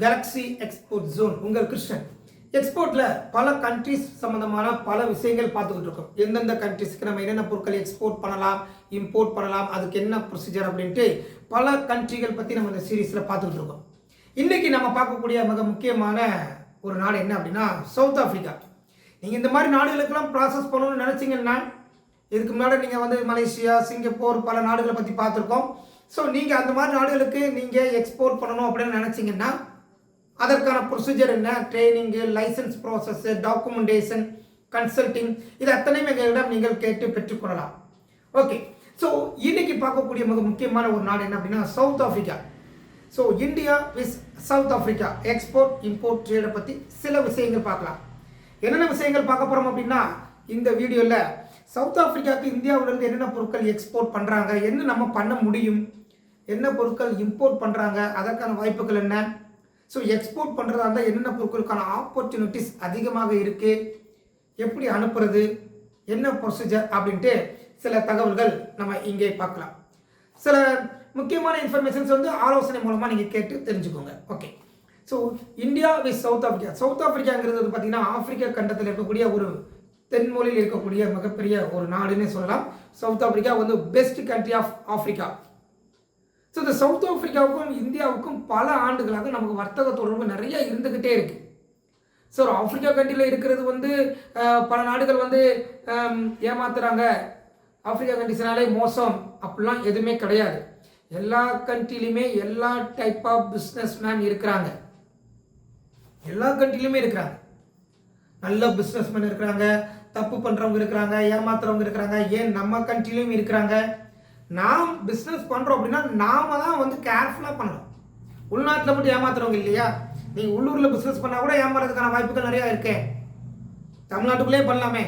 Galaxy export zone உங்கள் கிருஷ்ணன். எக்ஸ்போர்ட்டில் பல countries சம்மந்தமான பல விஷயங்கள் பார்த்துக்கிட்டு இருக்கோம். எந்தெந்த கண்ட்ரிஸ்க்கு நம்ம என்னென்ன பொருட்கள் எக்ஸ்போர்ட் பண்ணலாம் இம்போர்ட் பண்ணலாம் அதுக்கு என்ன ப்ரொசீஜர் அப்படின்ட்டு பல கண்ட்ரிகள் பற்றி நம்ம இந்த சீரீஸில் பார்த்துக்கிட்டு இருக்கோம். இன்றைக்கி நம்ம பார்க்கக்கூடிய மிக முக்கியமான ஒரு நாடு என்ன அப்படின்னா சவுத் ஆஃப்ரிக்கா நீங்கள் இந்த மாதிரி நாடுகளுக்கெல்லாம் ப்ராசஸ் பண்ணணும்னு நினச்சிங்கன்னா இதுக்கு முன்னாடி நீங்கள் வந்து மலேசியா சிங்கப்பூர் பல நாடுகளை பற்றி பார்த்துருக்கோம். ஸோ நீங்கள் அந்த மாதிரி நாடுகளுக்கு நீங்கள் எக்ஸ்போர்ட் பண்ணணும் அப்படின்னு நினச்சிங்கன்னா அதற்கான ப்ரொசீஜர் என்ன? Training licence process documentation consulting இது அத்தனையும் எங்களிடம் நீங்கள் கேட்டு பெற்றுக்கொள்ளலாம். ஓகே ஸோ இன்னைக்கு பார்க்கக்கூடிய மிக முக்கியமான ஒரு நாடு என்ன அப்படின்னா South Africa so India with South Africa export import ட்ரேடை பற்றி சில விஷயங்கள் பார்க்கலாம். என்னென்ன விஷயங்கள் பார்க்க போகிறோம் அப்படின்னா இந்த வீடியோவில் சவுத் ஆஃப்ரிக்காவுக்கு இந்தியாவிலேருந்து என்னென்ன பொருட்கள் எக்ஸ்போர்ட் பண்ணுறாங்க என்ன நம்ம பண்ண முடியும்? என்ன பொருட்கள் இம்போர்ட் பண்ணுறாங்க அதற்கான வாய்ப்புகள் என்ன? ஸோ எக்ஸ்போர்ட் பண்ணுறதா இருந்தால் என்னென்ன பொருட்களுக்கான ஆப்பர்ச்சுனிட்டிஸ் அதிகமாக இருக்குது எப்படி அனுப்புறது? என்ன ப்ரொசீஜர் அப்படின்ட்டு சில தகவல்கள் நம்ம இங்கே பார்க்கலாம். சில முக்கியமான இன்ஃபர்மேஷன்ஸ் வந்து ஆலோசனை மூலமாக நீங்கள் கேட்டு தெரிஞ்சுக்கோங்க. Okay so India with South Africa South ஆஃப்ரிக்காங்கிறது வந்து பார்த்தீங்கன்னா ஆப்பிரிக்க கண்டத்தில் இருக்கக்கூடிய ஒரு தென்மொழியில் இருக்கக்கூடிய மிகப்பெரிய ஒரு நாடுன்னு சொல்லலாம். சவுத் ஆஃப்ரிக்கா வந்து best country of Africa so இந்த சவுத் ஆஃப்ரிக்காவுக்கும் இந்தியாவுக்கும் பல ஆண்டுகளாக நமக்கு வர்த்தக தொடர்பு நிறைய இருந்துக்கிட்டே இருக்குது ஸோ ஒரு ஆப்பிரிக்கா கண்ட்ரியில் இருக்கிறது வந்து பல நாடுகள் வந்து ஏமாத்துறாங்க. ஆப்பிரிக்கா கண்ட்ரிஸ்னாலே மோசம். அப்படிலாம் எதுவுமே கிடையாது. எல்லா கண்ட்ரிலையுமே எல்லா டைப் ஆஃப் பிஸ்னஸ் மேன் இருக்கிறாங்க. எல்லா கண்ட்ரிலையுமே இருக்கிறாங்க. நல்ல பிஸ்னஸ்மேன் இருக்கிறாங்க. தப்பு பண்ணுறவங்க இருக்கிறாங்க. ஏமாத்துறவங்க இருக்கிறாங்க. ஏன் நம்ம கண்ட்ரிலையும் இருக்கிறாங்க? நாம் பிஸ்னஸ் பண்ணுறோம் அப்படின்னா நாம தான் வந்து கேர்ஃபுல்லாக பண்ணணும். உள்நாட்டில் மட்டும் ஏமாத்துறவங்க இல்லையா? நீங்கள் உள்ளூரில் பிஸ்னஸ் பண்ணால் கூட ஏமாறதுக்கான வாய்ப்புகள் நிறையா இருக்கே. தமிழ்நாட்டுக்குள்ளே பண்ணலாமே.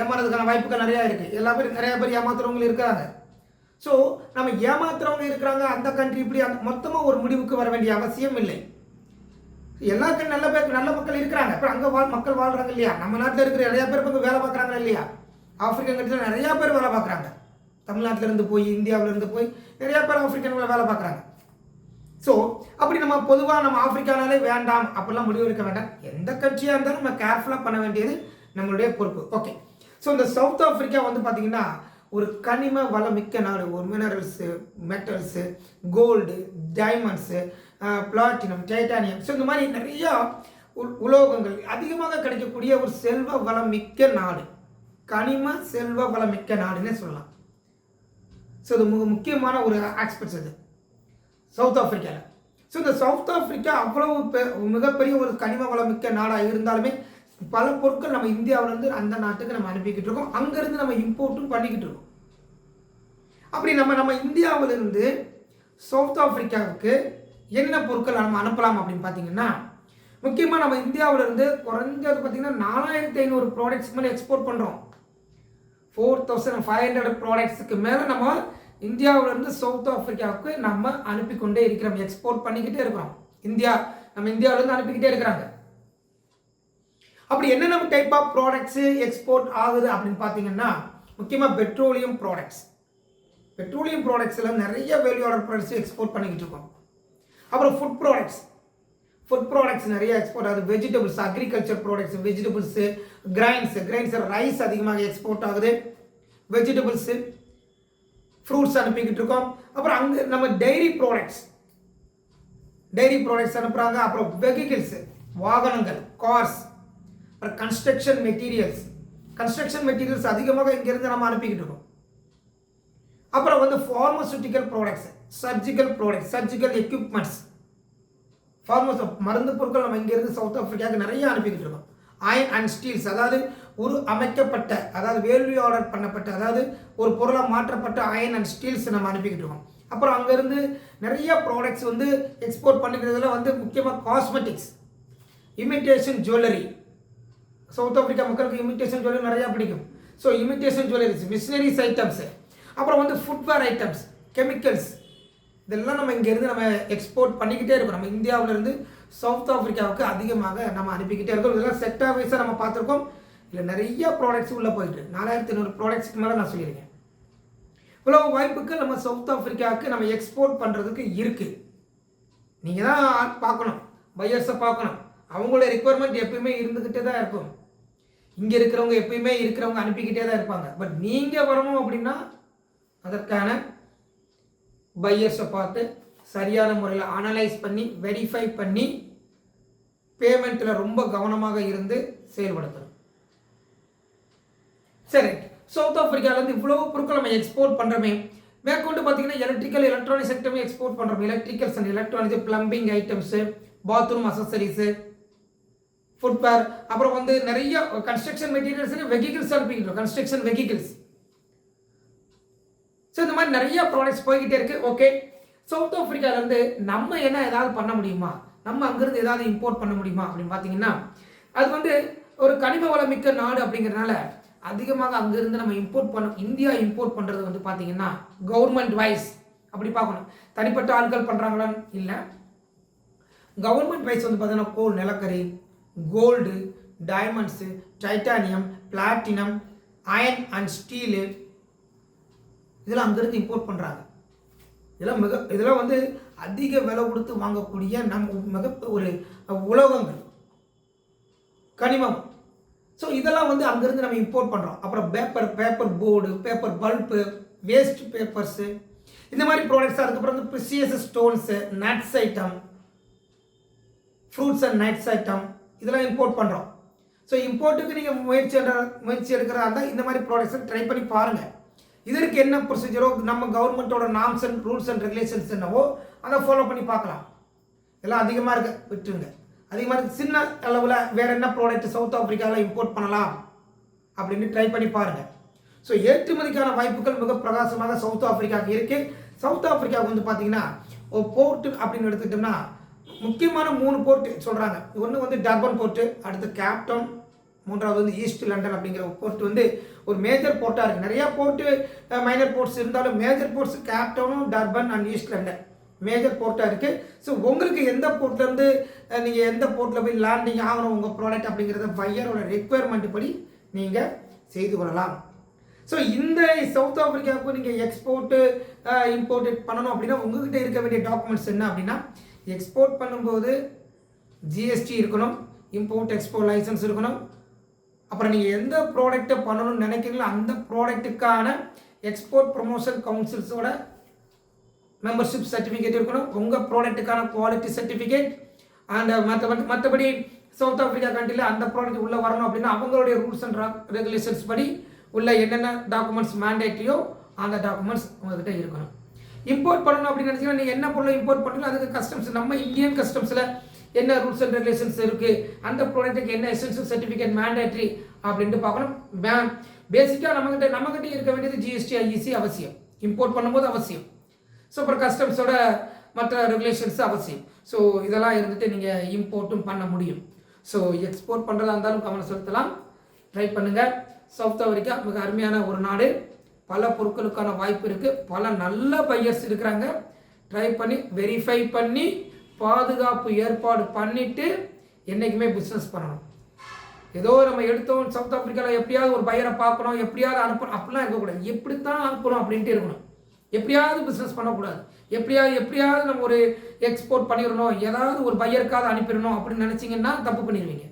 ஏமாறதுக்கான வாய்ப்புகள் நிறையா இருக்குது எல்லா பேரும் நிறைய பேர் ஏமாத்துறவங்க இருக்காங்க ஸோ நம்ம ஏமாத்துறவங்க இருக்கிறாங்க. அந்த கண்ட்ரி இப்படி அந்த மொத்தமாக ஒரு முடிவுக்கு வர வேண்டிய அவசியம் இல்லை. எல்லாருக்கும் நல்ல பேர் நல்ல மக்கள் இருக்கிறாங்க. இப்போ அங்கே வாழ் மக்கள் வாழ்கிறாங்க இல்லையா? நம்ம நாட்டில் இருக்கிற நிறையா பேர் இப்போ வேலை பார்க்குறாங்க இல்லையா? ஆப்பிரிக்கன் கண்ட்ரியில் நிறையா பேர் வேலை பார்க்குறாங்க. தமிழ்நாட்டிலேருந்து போய் இந்தியாவிலேருந்து போய் நிறைய பேர் ஆப்பிரிக்கன் வேலை பார்க்குறாங்க. ஸோ அப்படி நம்ம பொதுவாக நம்ம ஆஃப்ரிக்கானாலே வேண்டாம் அப்படிலாம் முடிவு எடுக்க வேண்டாம். எந்த கட்சியாக இருந்தாலும் நம்ம கேர்ஃபுல்லாக பண்ண வேண்டியது நம்மளுடைய பொறுப்பு. ஓகே ஸோ இந்த சவுத் ஆஃப்ரிக்கா வந்து பார்த்தீங்கன்னா ஒரு கனிம வளம் மிக்க நாடு. ஒரு minerals metals gold diamonds platinum titanium so இந்த மாதிரி நிறைய உ- உலோகங்கள் அதிகமாக கிடைக்கக்கூடிய ஒரு செல்வ வளம் மிக்க நாடு. கனிம செல்வ வளம் மிக்க நாடுன்னே சொல்லலாம். ஸோ இது மிக முக்கியமான ஒரு ஆஸ்பெக்ட்ஸ் அது சவுத் ஆஃப்ரிக்காவில் ஸோ இந்த சவுத் ஆஃப்ரிக்கா அவ்வளவு பெ- மிகப்பெரிய ஒரு கனிம வளம் மிக்க நாடாக இருந்தாலுமே பல பொருட்கள் நம்ம இந்தியாவிலேருந்து அந்த நாட்டுக்கு நம்ம அனுப்பிக்கிட்டு இருக்கோம். அங்கேருந்து நம்ம இம்போர்ட்டும் பண்ணிக்கிட்டு இருக்கோம். அப்படி நம்ம நம்ம இந்தியாவிலிருந்து சவுத் ஆஃப்ரிக்காவுக்கு என்ன பொருட்கள் நம்ம அனுப்பலாம் அப்படின்னு பார்த்தீங்கன்னா முக்கியமாக நம்ம இந்தியாவிலேருந்து குறைஞ்சது பார்த்தீங்கன்னா நாலாயிரத்தி ஐநூறு ப்ராடக்ட்ஸ் மேலே எக்ஸ்போர்ட் பண்ணுறோம் ஃபோர் தௌசண்ட் ஃபைவ் ஹண்ட்ரட் ப்ராடக்ட்ஸுக்கு மேலே நம்ம இந்தியாவிலேருந்து சவுத் ஆஃப்ரிக்காவுக்கு நம்ம அனுப்பி கொண்டே இருக்கிறோம். எக்ஸ்போர்ட் பண்ணிக்கிட்டே இருக்கிறோம். இந்தியா நம்ம இந்தியாவிலேருந்து அனுப்பிக்கிட்டே இருக்கிறாங்க. அப்படி என்னென்ன டைப் ஆஃப் ப்ராடக்ட்ஸு எக்ஸ்போர்ட் ஆகுது அப்படின்னு பார்த்தீங்கன்னா முக்கியமாக பெட்ரோலியம் ப்ராடக்ட்ஸ் பெட்ரோலியம் ப்ராடக்ட்ஸில் நிறைய வேல்யூ ஆர்டர் ப்ராடக்ட்ஸ் எக்ஸ்போர்ட் பண்ணிக்கிட்டு இருக்கோம். அப்புறம் ஃபுட் ப்ராடக்ட்ஸ் ஃபுட் ப்ராடக்ட்ஸ் நிறைய எக்ஸ்போர்ட் ஆகுது. Vegetables agriculture products vegetables grains grains rice அதிகமாக எக்ஸ்போர்ட் ஆகுது. வெஜிடபிள்ஸு ஃப்ரூட்ஸ் அனுப்பிக்கிட்டு இருக்கோம். அப்புறம் அங்கே நம்ம டெய்ரி ப்ராடக்ட்ஸ் டெய்ரி ப்ராடக்ட்ஸ் அனுப்புகிறாங்க அப்புறம் வெஹிக்கிள்ஸு வாகனங்கள் கார்ஸ் அப்புறம் கன்ஸ்ட்ரக்ஷன் மெட்டீரியல்ஸ் கன்ஸ்ட்ரக்ஷன் மெட்டீரியல்ஸ் அதிகமாக இங்கேருந்து நம்ம அனுப்பிக்கிட்டு இருக்கோம். அப்புறம் வந்து pharmaceutical products surgical products surgical equipments pharmas மருந்து பொருட்கள் நம்ம இங்கேருந்து சவுத் ஆஃப்ரிக்காவுக்கு நிறைய அனுப்பிக்கிட்டு இருக்கோம். அயன் அண்ட் ஸ்டீல்ஸ் அதாவது ஒரு அமைக்கப்பட்ட அதாவது வேல்யூ ஆர்டர் பண்ணப்பட்ட அதாவது ஒரு பொருளாக மாற்றப்பட்ட அயன் அண்ட் ஸ்டீல்ஸ் நம்ம அனுப்பிக்கிட்டு இருக்கோம். அப்புறம் அங்கேருந்து நிறைய ப்ராடக்ட்ஸ் வந்து எக்ஸ்போர்ட் பண்ணிக்கிறதுல வந்து முக்கியமாக cosmetics imitation jewellery south Africa மக்களுக்கு இமிட்டேஷன் ஜுவல்லரி நிறையா பிடிக்கும். So imitation jewelleries machineries items அப்புறம் வந்து ஃபுட்வேர் ஐட்டம்ஸ் கெமிக்கல்ஸ் இதெல்லாம் நம்ம இங்கேருந்து நம்ம எக்ஸ்போர்ட் பண்ணிக்கிட்டே இருக்கோம். நம்ம இந்தியாவிலேருந்து சவுத் ஆஃப்ரிக்காவுக்கு அதிகமாக நம்ம அனுப்பிக்கிட்டே இருக்கோம். இதெல்லாம் செக்டார் வைஸாக நம்ம பார்த்துருக்கோம். இல்லை நிறைய ப்ராடக்ட்ஸ் உள்ளே போயிட்டு நாலாயிரத்தி ஐநூறு ப்ராடக்ட்ஸ்க்கு மேலே நான் சொல்லியிருக்கேன். இவ்வளோ வாய்ப்புகள் நம்ம சவுத் ஆஃப்ரிக்காவுக்கு நம்ம எக்ஸ்போர்ட் பண்ணுறதுக்கு இருக்குது நீங்கள் தான் பார்க்கணும். பையர்ஸை பார்க்கணும். அவங்களோட ரெக்குவயர்மெண்ட் எப்பயுமே இருந்துக்கிட்டே தான் இருக்கும். இங்கே இருக்கிறவங்க எப்பயுமே இருக்கிறவங்க அனுப்பிக்கிட்டே தான் இருப்பாங்க. பட் நீங்கள் வரணும் அப்படின்னா அதற்கான பையர்ஸை பார்த்து சரியான முறையில் அனலைஸ் பண்ணி வெரிஃபை பண்ணி பேமெண்ட்டில் ரொம்ப கவனமாக இருந்து செயல்படுத்தணும். சரி சவுத் ஆஃப்ரிக்காவிலேருந்து இவ்வளோ பொருட்கள் நம்ம எக்ஸ்போர்ட் பண்ணுறோமே மேற்கொண்டு பார்த்தீங்கன்னா எலக்ட்ரிக்கல் எலக்ட்ரானிக் செக்டருமே எக்ஸ்போர்ட் பண்ணுறோம் electricals and electronics plumbing items bathroom accessories footwear அப்புறம் வந்து நிறைய கன்ஸ்ட்ரக்ஷன் மெட்டீரியல்ஸ் வெஹிக்கிள்ஸ் அனுப்பிக்கிட்டோம் கன்ஸ்ட்ரக்ஷன் வெஹிக்கிள்ஸ் ஸோ இந்த மாதிரி நிறைய ப்ராடக்ட்ஸ் போய்கிட்டே இருக்குது ஓகே சவுத் ஆஃப்ரிக்காவிலேருந்து நம்ம என்ன ஏதாவது பண்ண முடியுமா? நம்ம அங்கேருந்து ஏதாவது இம்போர்ட் பண்ண முடியுமா? அப்படின்னு பார்த்தீங்கன்னா அது வந்து ஒரு கனிம வளம் மிக்க நாடு அப்படிங்கிறதுனால அதிகமாக அங்கேருந்து நம்ம இம்போர்ட் பண்ண இந்தியா இம்போர்ட் பண்ணுறது வந்து பார்த்தீங்கன்னா கவர்மெண்ட் வைஸ் அப்படி பார்க்கணும். தனிப்பட்ட ஆட்கள் பண்ணுறாங்களான்னு இல்லை. கவர்மெண்ட் வைஸ் வந்து பார்த்தீங்கன்னா கோல் நிலக்கரி gold diamonds titanium platinum iron and steel இதெல்லாம் அங்கேருந்து இம்போர்ட் பண்ணுறாங்க இதெல்லாம் மிக இதெல்லாம் வந்து அதிக விலை கொடுத்து வாங்கக்கூடிய நம் மிக ஒரு உலோகங்கள். கனிமம். ஸோ இதெல்லாம் வந்து அங்கேருந்து நம்ம இம்போர்ட் பண்ணுறோம் அப்புறம் paper paper board paper pulp waste papers இந்த மாதிரி ப்ராடக்ட்ஸ் அதுக்கப்புறம் வந்து precious stones nuts item fruits and nuts item இதெல்லாம் இம்போர்ட் பண்ணுறோம் ஸோ இம்போர்ட்டுக்கு நீங்கள் முயற்சி முயற்சி எடுக்கிறதா இருந்தால் இந்த மாதிரி ப்ராடக்ட்ஸை ட்ரை பண்ணி பாருங்கள் இதற்கு என்ன ப்ரொசீஜரோ நம்ம கவர்மெண்ட்டோட norms and rules and regulations என்னவோ அதை ஃபாலோ பண்ணி பார்க்கலாம். எல்லாம் அதிகமாக இருக்கு விட்டுருங்க. அதிகமாக இருக்குது சின்ன அளவில் வேறு என்ன ப்ராடக்ட் சவுத் ஆஃப்ரிக்காவில் இம்போர்ட் பண்ணலாம் அப்படின்னு ட்ரை பண்ணி பாருங்கள் ஸோ ஏற்றுமதிக்கான வாய்ப்புகள் மிக பிரகாசமாக சவுத் ஆஃப்ரிக்காவுக்கு இருக்குது சவுத் ஆஃப்ரிக்காவுக்கு வந்து பார்த்தீங்கன்னா ஒரு போர்ட்டு அப்படின்னு எடுத்துக்கிட்டோம்னா முக்கியமான மூணு போர்ட்டு சொல்கிறாங்க ஒன்று வந்து டர்பன் போர்ட்டு அடுத்து கேப்டன் மூன்றாவது வந்து ஈஸ்ட் லண்டன் அப்படிங்கிற போர்ட் வந்து ஒரு மேஜர் போர்ட்டாக இருக்குது நிறையா போர்ட்டு மைனர் போர்ட்ஸ் இருந்தாலும் major ports கேப்டவுனும் Durban and East London major போர்ட்டாக இருக்குது ஸோ உங்களுக்கு எந்த போர்ட்லேருந்து நீங்கள் எந்த போர்ட்டில் போய் லேண்டிங் ஆகணும் உங்கள் ப்ராடக்ட் அப்படிங்கிறத பையரோட ரெக்குயர்மெண்ட் படி நீங்கள் செய்து கொள்ளலாம். ஸோ இந்த சவுத் ஆஃப்ரிக்காவுக்கு நீங்கள் எக்ஸ்போர்ட்டு இம்போர்ட் பண்ணணும் அப்படின்னா உங்ககிட்ட இருக்க வேண்டிய டாக்குமெண்ட்ஸ் என்ன அப்படின்னா எக்ஸ்போர்ட் பண்ணும்போது ஜிஎஸ்டி இருக்கணும் இம்போர்ட் எக்ஸ்போர்ட் லைசன்ஸ் இருக்கணும் அப்புறம் நீங்கள் எந்த ப்ராடக்ட்டை பண்ணணும்னு நினைக்கிறீங்களோ அந்த ப்ராடக்ட்டுக்கான எக்ஸ்போர்ட் ப்ரொமோஷன் கவுன்சில்ஸோட மெம்பர்ஷிப் சர்டிஃபிகேட் இருக்கணும். உங்கள் ப்ராடக்ட்டுக்கான குவாலிட்டி சர்டிஃபிகேட் அண்ட் மற்ற மற்றபடி சவுத் ஆஃப்ரிக்கா கண்ட்ரியில் அந்த ப்ராடக்ட் உள்ளே வரணும் அப்படின்னா அவங்களுடைய ரூல்ஸ் அண்ட் ரெகுலேஷன்ஸ் படி உள்ள என்னென்ன டாக்குமெண்ட்ஸ் மேண்டேட்ரியோ அந்த டாக்குமெண்ட்ஸ் உங்கள்கிட்ட இருக்கணும். இம்போர்ட் பண்ணணும் அப்படின்னு நினச்சிங்கன்னா நீங்கள் என்ன பொருளை இம்போர்ட் பண்ணுறீங்களோ அதுக்கு கஸ்டம்ஸ் நம்ம இந்தியன் கஸ்டம்ஸில் என்ன ரூல்ஸ் அண்ட் ரெகுலேஷன்ஸ் இருக்குது அந்த ப்ராடக்ட்டுக்கு என்ன எசென்ஷியல் சர்டிஃபிகேட் மேண்டேட்ரி அப்படின்ட்டு பார்க்கணும். பேசிக்காக நம்மகிட்ட நம்மகிட்ட இருக்க வேண்டியது ஜிஎஸ்டி ஐஇசி அவசியம். இம்போர்ட் பண்ணும்போது அவசியம். ஸோ அப்புறம் கஸ்டம்ஸோட மற்ற ரெகுலேஷன்ஸ் அவசியம். ஸோ இதெல்லாம் இருந்துட்டு நீங்கள் இம்போர்ட்டும் பண்ண முடியும். ஸோ எக்ஸ்போர்ட் பண்ணுறதா இருந்தாலும் கவனம் செலுத்தலாம். ட்ரை பண்ணுங்கள் சவுத் ஆஃப்ரிக்கா மிக அருமையான ஒரு நாடு. பல பொருட்களுக்கான வாய்ப்பு இருக்குது பல நல்ல பையர்ஸ் இருக்கிறாங்க. ட்ரை பண்ணி வெரிஃபை பண்ணி பாதுகாப்பு ஏற்பாடு பண்ணிவிட்டு என்றைக்குமே பிஸ்னஸ் பண்ணணும். ஏதோ நம்ம எடுத்தோம் சவுத் ஆஃப்ரிக்காவில் எப்படியாவது ஒரு பையரை பார்க்கணும் எப்படியாவது அனுப்பணும் அப்படிலாம் இருக்கக்கூடாது. எப்படி தான் அனுப்பணும் அப்படின்ட்டு இருக்கணும். எப்படியாவது பிஸ்னஸ் பண்ணக்கூடாது. எப்படியாவது எப்படியாவது நம்ம ஒரு எக்ஸ்போர்ட் பண்ணிடணும் ஏதாவது ஒரு பையருக்காவது அனுப்பிடணும் அப்படின்னு நினச்சிங்கன்னா தப்பு பண்ணிடுவீங்க.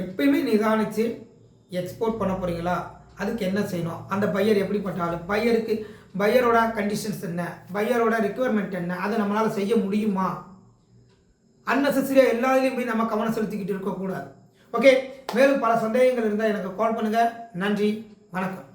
எப்பயுமே நிதானித்து எக்ஸ்போர்ட் பண்ண போகிறீங்களா அதுக்கு என்ன செய்யணும்? அந்த பையர் எப்படிப்பட்டாலும் பையருக்கு பையரோட கண்டிஷன்ஸ் என்ன? பையரோட ரெக்குவயர்மெண்ட் என்ன? அதை நம்மளால் செய்ய முடியுமா? அன்னெசரியாக எல்லாத்துலேயும் போய் நம்ம கவனம் செலுத்திக்கிட்டு இருக்கக்கூடாது. ஓகே மேலும் பல சந்தேகங்கள் இருந்தால் எனக்கு கால் பண்ணுங்கள் நன்றி. வணக்கம்.